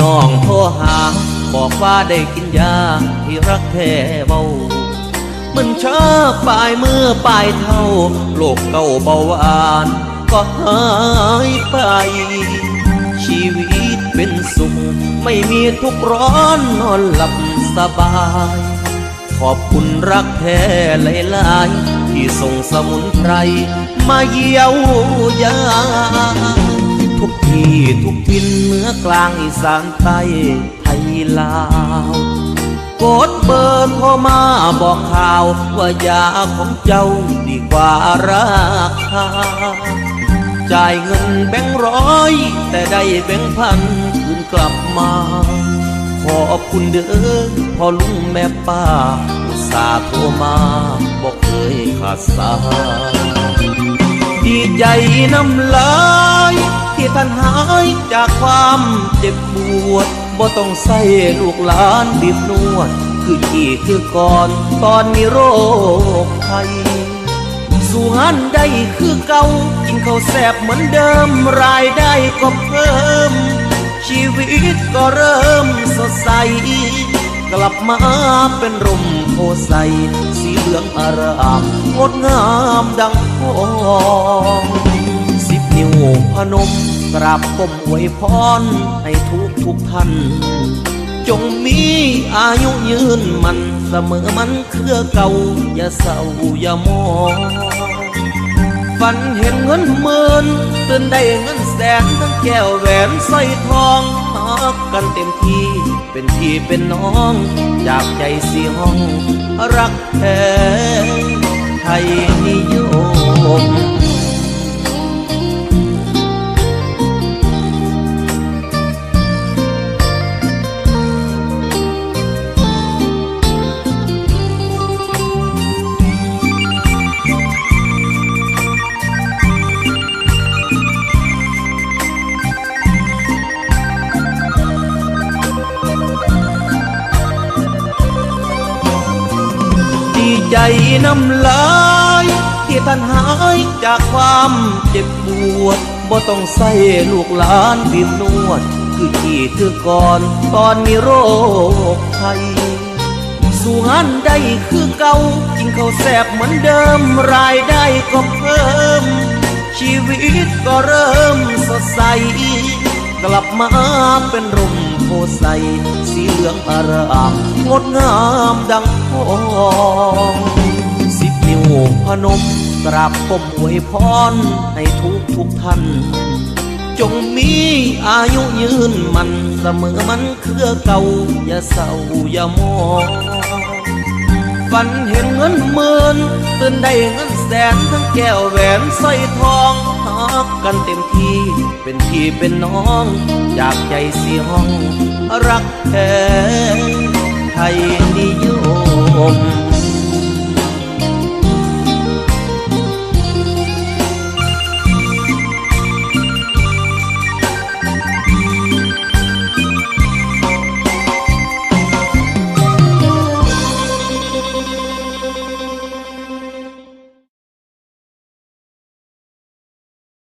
น้องโทรหา บอกว่าได้กินยาที่รักแท้เบามันช้าปลายมือปลายเท่าโรคเก่าเบาหวาน ก็หายไป ชีวิตเป็นสุข ไม่มีทุกข์ร้อนนอนหลับสบาย ขอบคุณรักแท้หลายๆที่ส่งสมุนไพรมาเยียวยา ทุกที่ทุกทินเหนือกลางอีสานใต้ไทยลาวกดเบอร์โทรมาบอกข่าว ว่ายาของเจ้าดีกว่าราคา จ่ายเงินแบงร้อย แต่ได้แบงพันคืนกลับมา ขอบคุณเด้อพ่อลุงแม่ป้า อุตส่าห์โทรมาบอกเคยขาดสายดีใจน้ำลาย ท่านหายจากความเจ็บปวดบ่ต้องใส่ลูกหลานบีบนวด คือกี่คือก่อนตอนมีโรคภัยสู่งานได้คือเก่ากินข้าวแซ่บเหมือนเดิมรายได้ก็เพิ่ม ชีวิตก็เริ่มสดใส กลับมาเป็นร่มโพไซสีเหลืองอารามงดงามดังทองสิบนิ้วพนม กราบก้มอวยพรให้ทุกทุกท่าน จงมีอายุยืนมันเสมอมันเครือเก่า อย่าเศร้าอย่ามองฝันเห็นเงินหมื่นตื่นได้เงินแสนทั้งแก้วแหวนสร้อยทองฮักกันเต็มที่ เป็นพี่เป็นน้อง จากใจสีห้อง รักแท้ไทยนิยม ใจน้ำลายที่ท่านหายจากความเจ็บปวดบ่ต้องใส่ลูกหลานบีบนวด คือที่คือก่อนตอนมีโรคภัยสู่งานได้คือเก่ากินข้าวแซ่บเหมือนเดิมรายได้ก็เพิ่ม ชีวิตก็เริ่มสดใส กลับมาเป็นร่ม ใสสีเหลืองอารามงดงามดังทองสิบนิ้วพนมกราบก้มอวยพรให้ทุกทุกท่าน จงมีอายุยืนมันเสมอมันเครือเก่าอย่าเศร้าอย่ามอง ฝันเห็นเงินหมื่นตื่นได้เงินแสนทั้งแก้วแหวนสร้อยทองฮักกันเต็มที่ เป็นพี่เป็นน้อง จากใจสีห้อง รักแท้ไทยนิยม